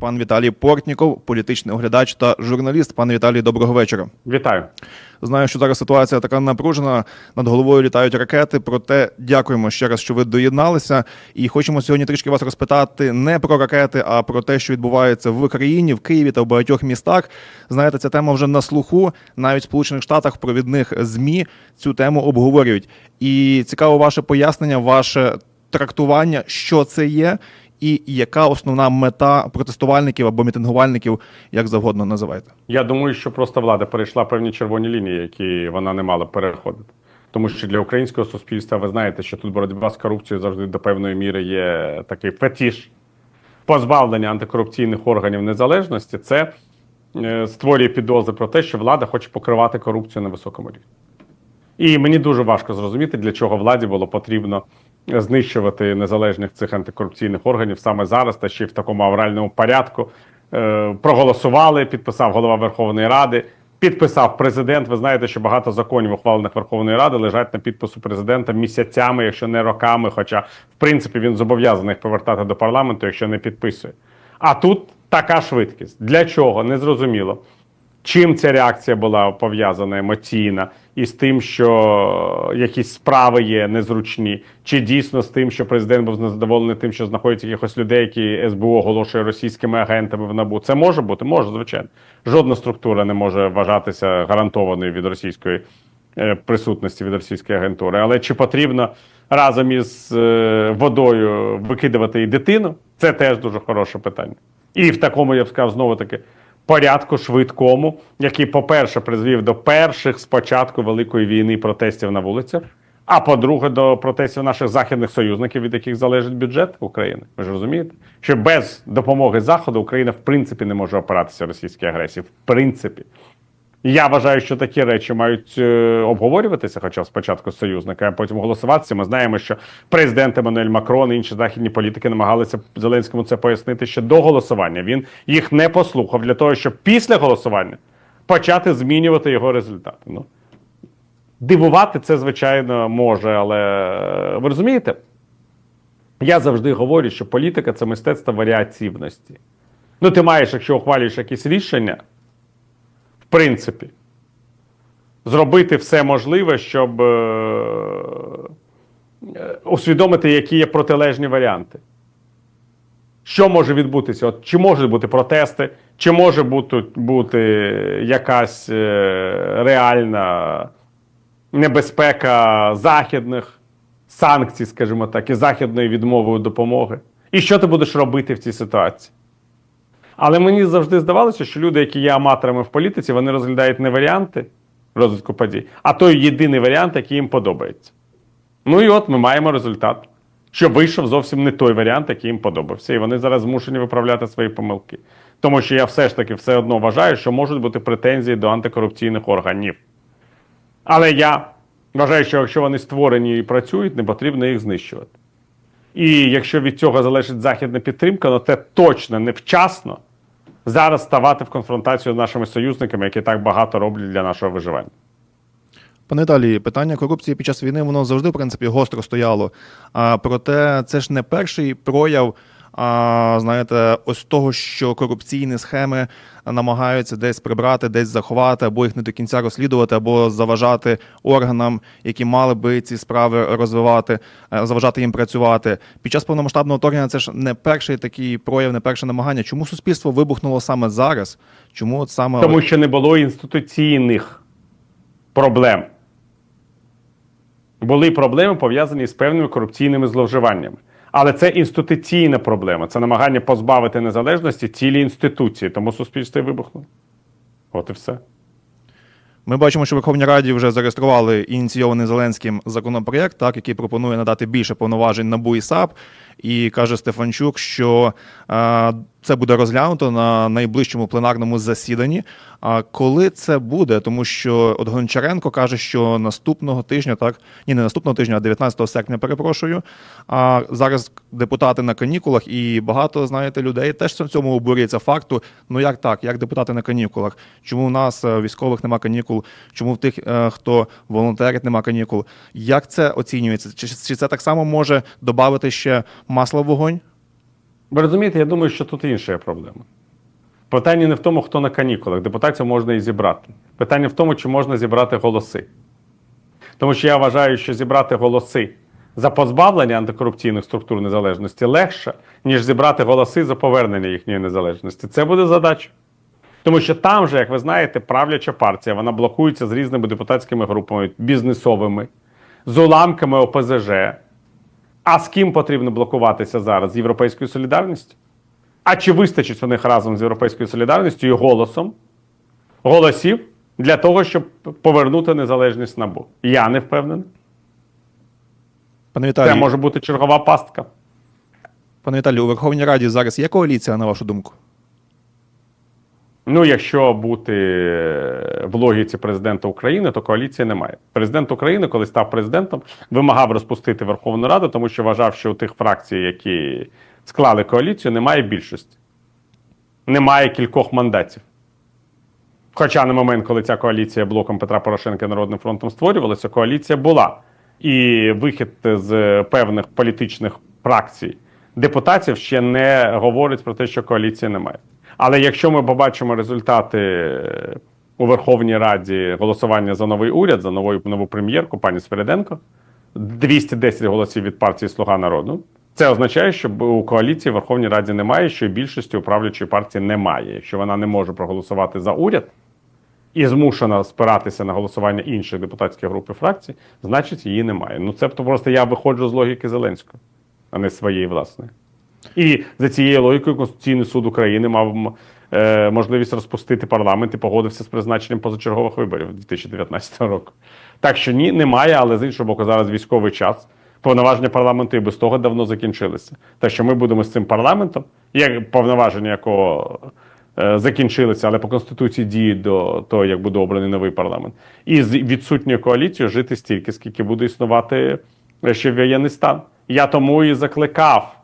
пан Віталій Портніков, політичний оглядач та журналіст. Пане Віталій, доброго вечора. Вітаю. Знаю, що зараз ситуація така напружена. Над головою літають ракети. Проте дякуємо ще раз, що ви доєдналися. І хочемо сьогодні трішки вас розпитати не про ракети, а про те, що відбувається в Україні, в Києві та в багатьох містах. Знаєте, ця тема вже на слуху. Навіть в Сполучених Штатах провідних змі цю тему обговорюють. І цікаво ваше пояснення, ваше трактування, що це є, і яка основна мета протестувальників або мітингувальників, як завгодно називайте. Я думаю, що просто влада перейшла певні червоні лінії, які вона не мала переходити. Тому що для українського суспільства ви знаєте, що тут боротьба з корупцією завжди до певної міри є такий фетіш. Позбавлення антикорупційних органів незалежності це е, створює підозри про те, що влада хоче покривати корупцію на високому рівні. І мені дуже важко зрозуміти, для чого владі було потрібно знищувати незалежних цих антикорупційних органів саме зараз, та ще й в такому авральному порядку. Е, проголосували, підписав голова Верховної Ради, підписав президент. Ви знаєте, що багато законів, ухвалених Верховної Ради, лежать на підпису президента місяцями, якщо не роками. Хоча, в принципі, він зобов'язаний їх повертати до парламенту, якщо не підписує. А тут така швидкість. Для чого? Незрозуміло. Чим ця реакція була пов'язана емоційна із тим, що якісь справи є незручні, чи дійсно з тим, що президент був незадоволений тим, що знаходять якихось людей, які СБУ оголошує російськими агентами в НАБУ? Це може бути, може, звичайно. Жодна структура не може вважатися гарантованою від російської е, присутності від російської агентури. Але чи потрібно разом із е, водою викидувати і дитину? Це теж дуже хороше питання. І в такому я б сказав знову таки порядку швидкому, який, по-перше, призвів до перших спочатку великої війни протестів на вулицях. А по-друге, до протестів наших західних союзників, від яких залежить бюджет України. Ви ж розумієте, що без допомоги Заходу Україна в принципі не може опиратися російській агресії. В принципі, я вважаю, що такі речі мають е, обговорюватися, хоча спочатку з союзника, а потім голосуватися. Ми знаємо, що президент Еммануель Макрон і інші західні політики намагалися Зеленському це пояснити ще до голосування. Він їх не послухав для того, щоб після голосування почати змінювати його результати. Ну дивувати це, звичайно, може, але е, ви розумієте? Я завжди говорю, що політика це мистецтво варіаційності. Ну, ти маєш, якщо ухвалюєш якісь рішення принципі, зробити все можливе, щоб е, е, усвідомити, які є протилежні варіанти. Що може відбутися? От, чи можуть бути протести, чи може бути, бути якась е, реальна небезпека західних санкцій, скажімо так, і західної відмови допомоги? І що ти будеш робити в цій ситуації? Але мені завжди здавалося, що люди, які є аматорами в політиці, вони розглядають не варіанти розвитку подій, а той єдиний варіант, який їм подобається. Ну і от ми маємо результат, що вийшов зовсім не той варіант, який їм подобався. І вони зараз змушені виправляти свої помилки. Тому що я все ж таки все одно вважаю, що можуть бути претензії до антикорупційних органів. Але я вважаю, що якщо вони створені і працюють, не потрібно їх знищувати. І якщо від цього залежить західна підтримка, то це точно невчасно зараз ставати в конфронтацію з нашими союзниками, які так багато роблять для нашого виживання. Пане далі. питання корупції під час війни воно завжди в принципі гостро стояло. А проте це ж не перший прояв. А знаєте, ось того, що корупційні схеми намагаються десь прибрати, десь заховати, або їх не до кінця розслідувати, або заважати органам, які мали би ці справи розвивати, е, заважати їм працювати. Під час повномасштабного вторгнення це ж не перший такий прояв, не перше намагання. Чому суспільство вибухнуло саме зараз? Чому от саме Тому що не було інституційних проблем. Були проблеми пов'язані з певними корупційними зловживаннями. Але це інституційна проблема. Це намагання позбавити незалежності цілі інституції. Тому суспільство і вибухнуло. От і все. Ми бачимо, що Верховній Раді вже зареєстрували ініційований Зеленським законопроєкт, так який пропонує надати більше повноважень НАБУ і САП. І каже Стефанчук, що е, це буде розглянуто на найближчому пленарному засіданні. А коли це буде? Тому що от Гончаренко каже, що наступного тижня, так ні, не наступного тижня, а 19 серпня, перепрошую. А зараз депутати на канікулах, і багато знаєте людей теж в цьому обурюється факту. Ну як так? Як депутати на канікулах? Чому у нас е, військових нема канікул? Чому в тих, е, хто волонтерить, нема канікул? Як це оцінюється? Чи, чи це так само може додати ще масло в вогонь? Ви розумієте, я думаю, що тут інша є проблема. Питання не в тому, хто на канікулах. Депутатів можна і зібрати. Питання в тому, чи можна зібрати голоси. Тому що я вважаю, що зібрати голоси за позбавлення антикорупційних структур незалежності легше, ніж зібрати голоси за повернення їхньої незалежності. Це буде задача. Тому що там же, як ви знаєте, правляча партія вона блокується з різними депутатськими групами, бізнесовими, з уламками ОПЗЖ. А з ким потрібно блокуватися зараз? З Європейською солідарністю? А чи вистачить у них разом з Європейською солідарністю і голосом голосів для того, щоб повернути незалежність НАБУ? Я не впевнений. Пане Це може бути чергова пастка. пане Віталію, у Верховній Раді зараз є коаліція, на вашу думку? Ну, якщо бути в логіці президента України, то коаліції немає. Президент України, коли став президентом, вимагав розпустити Верховну Раду, тому що вважав, що у тих фракцій, які склали коаліцію, немає більшості. Немає кількох мандатів. Хоча на момент, коли ця коаліція блоком Петра Порошенка і Народним фронтом створювалася, коаліція була. І вихід з певних політичних фракцій депутатів ще не говорить про те, що коаліції немає. Але якщо ми побачимо результати у Верховній Раді голосування за новий уряд, за нову, нову прем'єрку, пані Свереденко, 210 голосів від партії Слуга народу. Це означає, що у коаліції в Верховній Раді немає, що і більшості у правлячої партії немає. Якщо вона не може проголосувати за уряд і змушена спиратися на голосування інших депутатських груп і фракцій, значить її немає. Ну це просто я виходжу з логіки Зеленського, а не своєї власної. І за цією логікою Конституційний суд України мав е, можливість розпустити парламент і погодився з призначенням позачергових виборів 2019 року. Так що ні, немає, але з іншого боку, зараз військовий час. Повноваження парламенту і без того давно закінчилися. Так що ми будемо з цим парламентом, як повноваження якого е, закінчилися, але по конституції діють до того, як буде обраний новий парламент, і з відсутньою коаліцією жити стільки, скільки буде існувати ще воєнний стан. Я тому і закликав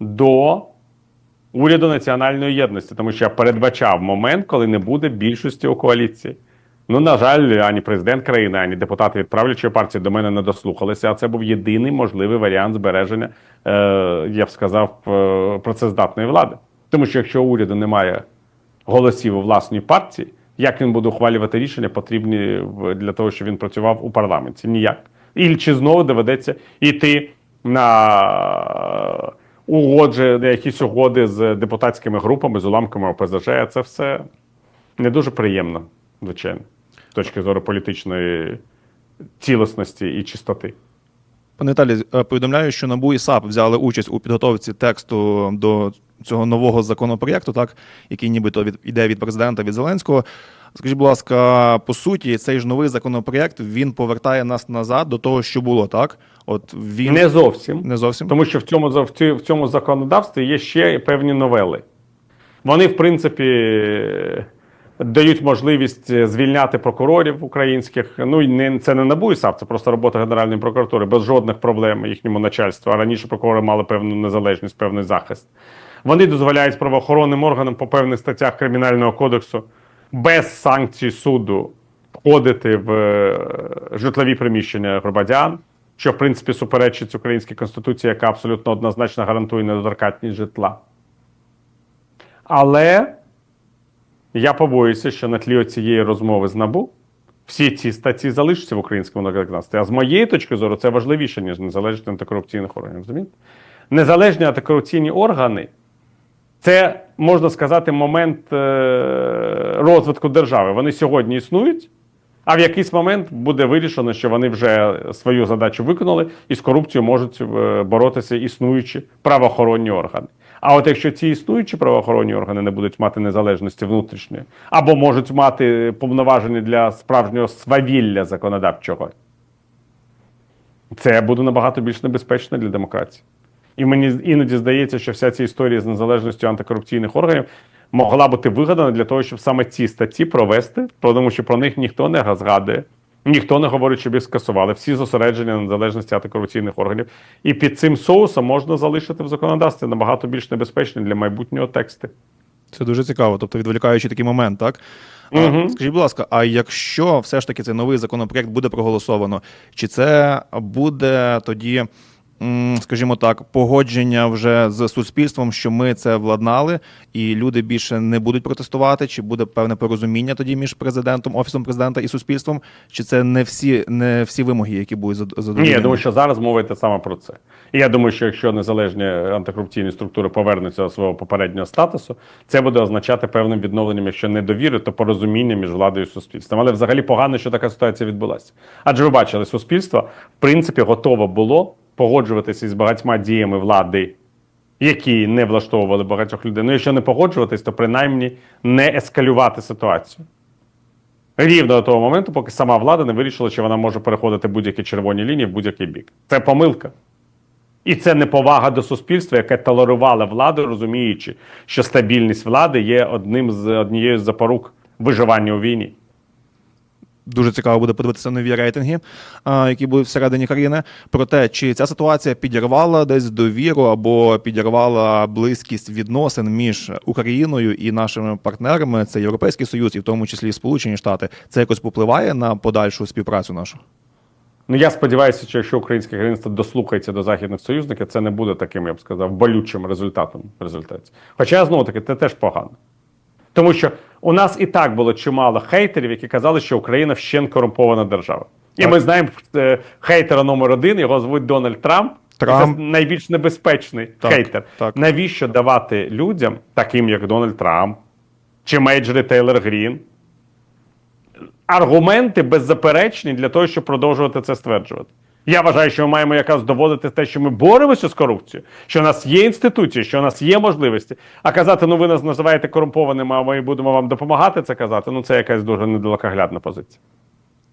до уряду національної єдності, тому що я передбачав момент, коли не буде більшості у коаліції. Ну, на жаль, ані президент країни, ані депутати від правлячої партії до мене не дослухалися. А це був єдиний можливий варіант збереження, е, я б сказав, е, працездатної влади. Тому що якщо уряду немає голосів у власній партії, як він буде ухвалювати рішення, потрібні для того, щоб він працював у парламенті? Ніяк. І чи знову доведеться йти на угодження, якісь угоди з депутатськими групами, з уламками ОПЗЖ. Це все не дуже приємно, звичайно, з точки зору політичної цілісності і чистоти. Пане Віталій, е, повідомляю, що НАБУ і САП взяли участь у підготовці тексту до цього нового законопроєкту, так, який нібито від, іде від президента від Зеленського. Скажіть, будь ласка, по суті, цей ж новий законопроєкт він повертає нас назад до того, що було, так? От він Не зовсім. не зовсім. Тому що в цьому, в цьому законодавстві є ще певні новели. Вони, в принципі, дають можливість звільняти прокурорів українських. Ну, і не, це не НАБУ і САП, це просто робота Генеральної прокуратури, без жодних проблем їхньому начальству. А раніше прокурори мали певну незалежність, певний захист. Вони дозволяють правоохоронним органам по певних статтях Кримінального кодексу без санкцій суду входити в е, житлові приміщення громадян, що в принципі суперечить українській конституції, яка абсолютно однозначно гарантує недоторкатність житла. Але я побоюся, що на тлі цієї розмови з НАБУ всі ці статті залишаться в українському законодавстві. А з моєї точки зору це важливіше, ніж незалежність антикорупційних органів. Розумієте? Незалежні антикорупційні органи це можна сказати момент е, розвитку держави. Вони сьогодні існують, а в якийсь момент буде вирішено, що вони вже свою задачу виконали і з корупцією можуть е, боротися існуючі правоохоронні органи. А от якщо ці існуючі правоохоронні органи не будуть мати незалежності внутрішньої, або можуть мати повноваження для справжнього свавілля законодавчого, це буде набагато більш небезпечно для демократії. І мені іноді здається, що вся ця історія з незалежністю антикорупційних органів могла бути вигадана для того, щоб саме ці статті провести, тому що про них ніхто не згадує, ніхто не говорить, щоб їх скасували. Всі зосередження на незалежності антикорупційних органів. І під цим соусом можна залишити в законодавстві набагато більш небезпечні для майбутнього тексти. Це дуже цікаво, тобто відволікаючи такий момент, так? А, Скажіть, будь ласка, а якщо все ж таки цей новий законопроєкт буде проголосовано, чи це буде тоді скажімо так, погодження вже з суспільством, що ми це владнали, і люди більше не будуть протестувати? Чи буде певне порозуміння тоді між президентом, офісом президента і суспільством? Чи це не всі не всі вимоги, які будуть зад- Ні, задоволені? я думаю, що зараз мова йде саме про це. І я думаю, що якщо незалежні антикорупційні структури повернуться до свого попереднього статусу, це буде означати певним відновленням, якщо не довіри, то порозуміння між владою і суспільством. Але взагалі погано, що така ситуація відбулася. Адже ви бачили, суспільство в принципі готове було погоджуватися із багатьма діями влади. Які не влаштовували багатьох людей. Ну, якщо не погоджуватись, то принаймні не ескалювати ситуацію. Рівно до того моменту, поки сама влада не вирішила, що вона може переходити будь-які червоні лінії в будь-який бік. Це помилка. І це неповага до суспільства, яке толерувало владу, розуміючи, що стабільність влади є одним з однією з запорук виживання у війні. Дуже цікаво буде подивитися нові рейтинги, які будуть всередині країни. Про те, чи ця ситуація підірвала десь довіру або підірвала близькість відносин між Україною і нашими партнерами, це Європейський Союз, і в тому числі Сполучені Штати. Це якось попливає на подальшу співпрацю нашу. Ну я сподіваюся, що якщо українське керівництво дослухається до західних союзників, це не буде таким, я б сказав, болючим результатом в результаті. Хоча знову таки, це теж погано. Тому що у нас і так було чимало хейтерів, які казали, що Україна вщен корумпована держава. І Так. ми знаємо е, хейтера номер один, його звуть Дональд Трамп. Трамп. Це найбільш небезпечний Так, хейтер. так. Навіщо давати людям, таким як Дональд Трамп чи Мейджори Тейлор Грін, аргументи беззаперечні для того, щоб продовжувати це стверджувати. Я вважаю, що ми маємо якраз доводити те, що ми боремося з корупцією, що в нас є інституції, що у нас є можливості. А казати, ну ви нас називаєте корумпованими, а ми будемо вам допомагати це казати. Ну це якась дуже недалекоглядна позиція.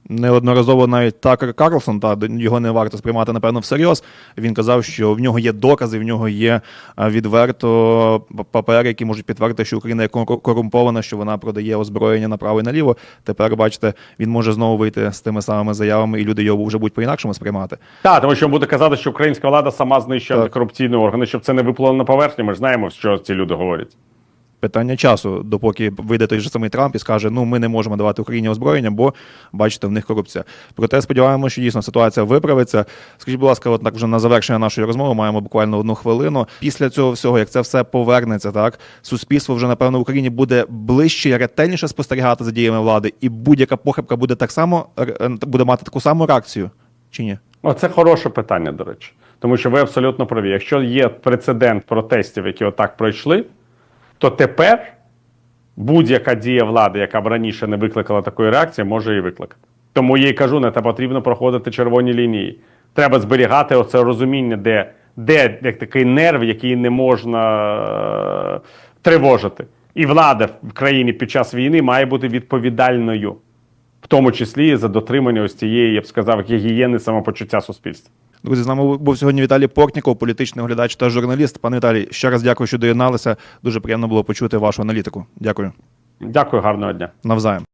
Неодноразово навіть Такер Карлсон, та його не варто сприймати, напевно, всерйоз. Він казав, що в нього є докази, в нього є відверто папери, які можуть підтвердити, що Україна є корумпована, що вона продає озброєння направо і наліво. Тепер, бачите, він може знову вийти з тими самими заявами, і люди його вже будуть по-інакшому сприймати. Так, тому що буде казати, що українська влада сама знищує Так. антикорупційні органи, щоб це не виплило на поверхню. Ми ж знаємо, що ці люди говорять. Питання часу, допоки вийде той же самий Трамп і скаже, ну ми не можемо давати Україні озброєння, бо бачите, в них корупція. Проте сподіваємося, що дійсно ситуація виправиться. Скажіть, будь ласка, от так вже на завершення нашої розмови маємо буквально одну хвилину. Після цього всього, як це все повернеться, так суспільство вже напевно в Україні буде ближче і ретельніше спостерігати за діями влади, і будь-яка похибка буде так само е, буде мати таку саму реакцію, чи ні? Оце хороше питання, до речі. Тому що ви абсолютно праві. Якщо є прецедент протестів, які отак пройшли, то тепер будь-яка дія влади, яка б раніше не викликала такої реакції, може її викликати. Тому я й кажу, не та потрібно проходити червоні лінії. Треба зберігати оце розуміння, де, де як такий нерв, який не можна е, тривожити. І влада в країні під час війни має бути відповідальною, в тому числі за дотримання ось цієї, я б сказав, гігієни самопочуття суспільства. Друзі, з нами був сьогодні Віталій Портніков, політичний оглядач та журналіст. Пане Віталій, ще раз дякую, що доєдналися. Дуже приємно було почути вашу аналітику. Дякую. Дякую, гарного дня. Навзаєм.